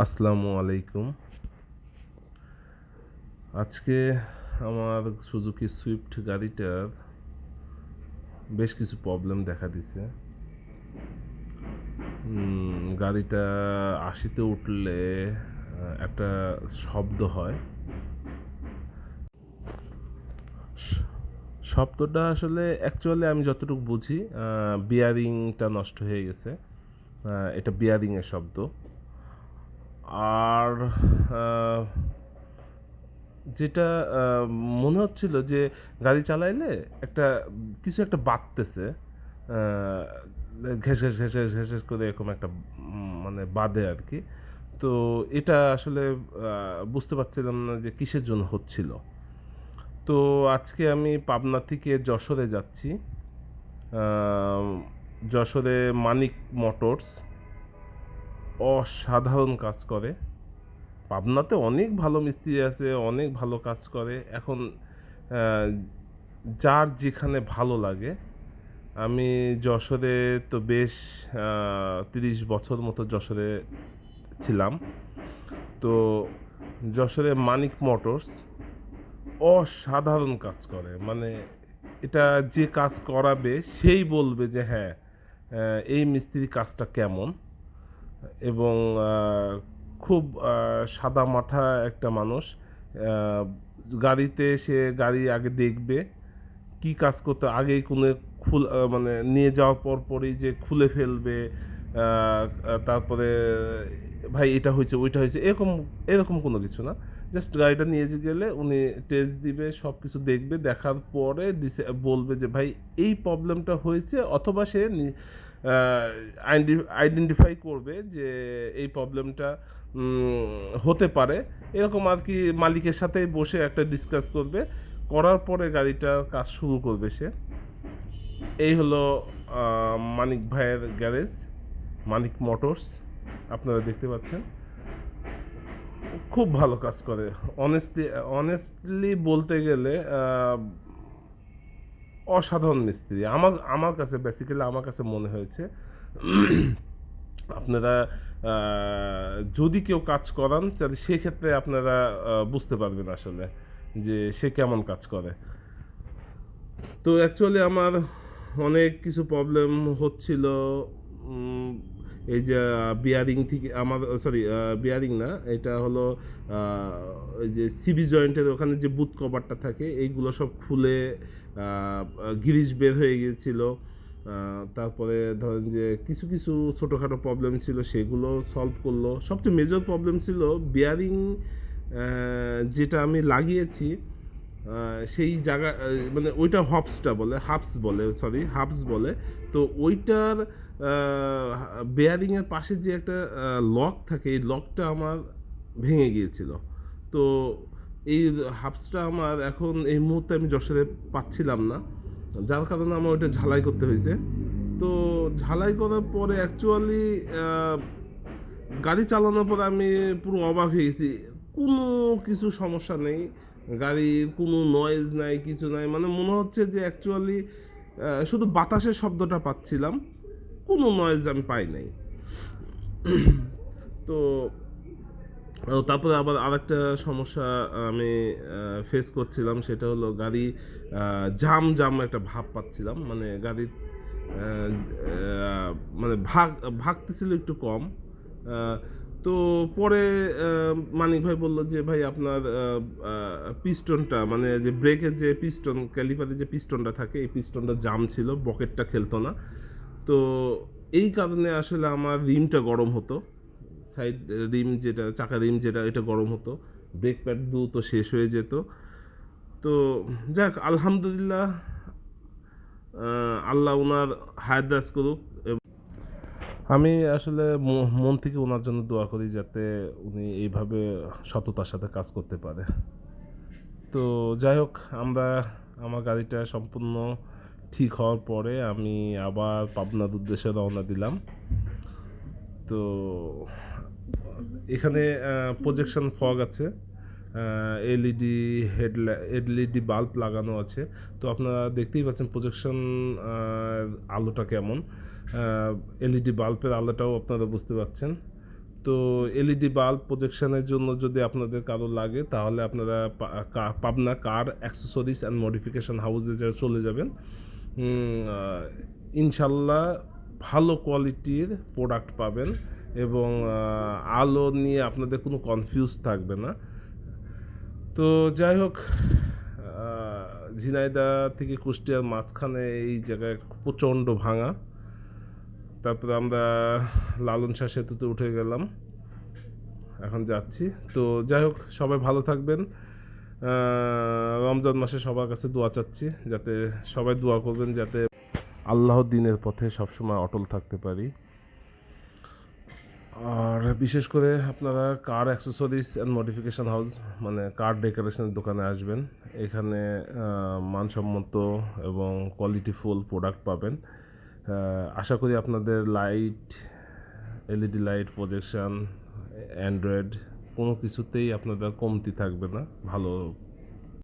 আসসালামু আলাইকুম। আজকে আমার সুজুকি সুইফট গাড়িটার বেশ কিছু প্রবলেম দেখা দিছে। গাড়িটা আশিতে উঠলে একটা শব্দ হয়। শব্দটা আসলে অ্যাকচুয়ালি আমি যতটুকু বুঝি বিয়ারিংটা নষ্ট হয়ে গেছে। এটা বিয়ারিংয়ের শব্দ। আর যেটা মনে হচ্ছিল যে গাড়ি চালাইলে একটা, কিছু একটা বাঁধতেছে ঘেস ঘেস ঘেস ঘেস ঘেস করে এরকম একটা মানে বাদে আর কি। তো এটা আসলে বুঝতে পারছিলাম না যে কিসের জন্য হচ্ছিল। তো আজকে আমি পাবনা থেকে যশোরে যাচ্ছি। যশোরে মানিক মোটরস অসাধারণ কাজ করে। পাবনাতে অনেক ভালো মিস্ত্রি আছে, অনেক ভালো কাজ করে। এখন যার যেখানে ভালো লাগে। আমি যশোরে তো বেশ তিরিশ বছর মতো যশোরে ছিলাম। তো যশোরে মানিক মোটরস অসাধারণ কাজ করে। মানে এটা যে কাজ করাবে, সেই বলবে যে হ্যাঁ এই মিস্ত্রির কাজটা কেমন। এবং খুব সাদা মাঠা একটা মানুষ। গাড়িতে সে গাড়ি আগে দেখবে, কি কাজ করতে, আগেই কোনো খুল মানে নিয়ে যাওয়ার পর পরই যে খুলে ফেলবে তারপরে, ভাই, এটা হয়েছে, ওইটা হয়েছে, এরকম এরকম কোনো কিছু না। জাস্ট গাড়িটা নিয়ে গেলে, উনি টেস্ট দিবে সব কিছু দেখবে, দেখার পরে বলবে যে, ভাই, এই প্রবলেমটা হয়েছে, অথবা সে আইডেন্টিফাই করবে যে এই প্রবলেমটা হতে পারে। এরকম আর কি মালিকের সাথে বসে একটা ডিসকাস করবে। করার পরে গাড়িটা কাজ শুরু করবে সে। এই হলো মানিক ভাইয়ের গ্যারেজ মানিক মোটরস আপনারা দেখতে পাচ্ছেন। খুব ভালো কাজ করে। অনেস্টলি অনেস্টলি বলতে গেলে অসাধারণ মিস্ত্রি। আমার আমার কাছে বেসিক্যালি আমার কাছে মনে হয়েছে, আপনারা যদি কেউ কাজ করান, তাহলে সেক্ষেত্রে আপনারা বুঝতে পারবেন আসলে যে সে কেমন কাজ করে। তো অ্যাকচুয়ালি আমার অনেক কিছু প্রবলেম হচ্ছিল এই যে বিয়ারিং থেকে আমার সরি বিয়ারিং না, এটা হলো ওই যে সিবি জয়েন্টের ওখানে যে বুথ কভারটা থাকে, এইগুলো সব খুলে গিরিশ বের হয়ে গিয়েছিল। তারপরে ধরেন যে কিছু কিছু ছোটোখাটো প্রবলেম ছিল, সেগুলো সলভ করল। সবচেয়ে মেজর প্রবলেম ছিল বিয়ারিং যেটা আমি লাগিয়েছি সেই জায়গা মানে ওইটা হপসটা বলে হাফস বলে সরি হাফস বলে। তো ওইটার বেয়ারিংয়ের পাশে যে একটা লক থাকে, এই লকটা আমার ভেঙে গিয়েছিল। তো এই হাফসটা আমার এখন এই মুহূর্তে আমি যশোরে পাচ্ছিলাম না। যার কারণে আমার ওইটা ঝালাই করতে হয়েছে। তো ঝালাই করার পরে অ্যাকচুয়ালি গাড়ি চালানোর পরে আমি পুরো অবাক হয়ে গেছি। কোনো কিছু সমস্যা নেই। গাড়ির কোনো নয়েজ নাই, কিছু নাই। মানে মনে হচ্ছে যে অ্যাকচুয়ালি শুধু বাতাসের শব্দটা পাচ্ছিলাম। কোনো নয়েজ আমি পাই নাই। তো তারপরে আবার আরেকটা সমস্যা আমি ফেস করছিলাম, সেটা হলো গাড়ি জাম জাম একটা ভাব পাচ্ছিলাম। মানে গাড়ির মানে ভাগ, ভাগতেছিল একটু কম। তো পরে মানিক ভাই বলল যে, ভাই, আপনার পিস্টনটা মানে যে ব্রেকের যে পিস্টন ক্যালিপারে যে পিস্টনটা থাকে, এই পিস্টনটা জাম ছিল, বকেটটা খেলতো না। তো এই কারণে আসলে আমার রিমটা গরম হতো। সাইড রিম যেটা, চাকা রিম যেটা, এটা গরম হতো। ব্রেক প্যাড দ্রুত শেষ হয়ে যেত। তো যাক, আলহামদুলিল্লাহ আল্লাহ ওনার হায়াদাস করুক। আমি আসলে মন থেকে ওনার জন্য দোয়া করি যাতে উনি এইভাবে সততার সাথে কাজ করতে পারে। তো যাই হোক, আমরা, আমার গাড়িটা সম্পূর্ণ ঠিক হওয়ার পরে আমি আবার পাবনার উদ্দেশ্যে রওনা দিলাম। তো এখানে প্রজেকশন ফগ আছে এলইডি হেডলা এলইডি বাল্ব লাগানো আছে। তো আপনারা দেখতেই পাচ্ছেন প্রজেকশন আলোটা কেমন। এলইডি বাল্বের আলোটাও আপনারা বুঝতে পাচ্ছেন। তো এলইডি বাল্ব প্রজেকশনের জন্য যদি আপনাদের কারও লাগে, তাহলে আপনারা Pabna car accessories and modification হাউসে চলে যাবেন। ইনশাল্লাহ ভালো কোয়ালিটির প্রোডাক্ট পাবেন এবং আলো নিয়ে আপনাদের কোনো কনফিউজ থাকবে না। তো যাই হোক ঝিনাইদা থেকে কুষ্টিয়ার মাঝখানে এই জায়গায় প্রচণ্ড ভাঙা। তারপরে আমরা লালন শাহ সেতুতে উঠে গেলাম। এখন যাচ্ছি। তো যাই হোক, সবাই ভালো থাকবেন। রমজান মাসে সবার কাছে দোয়া চাচ্ছি যাতে সবাই দোয়া করবেন যাতে আল্লাহ দিনের পথে সবসময় অটল থাকতে পারি। আর বিশেষ করে আপনারা car accessories and modification house মানে কার ডেকোরেশনের দোকানে আসবেন। এখানে মানসম্মত এবং কোয়ালিটিফুল প্রোডাক্ট পাবেন। আশা করি আপনাদের light LED light projection android কোনো কিছুতেই আপনাদের কমতি থাকবে না ভালো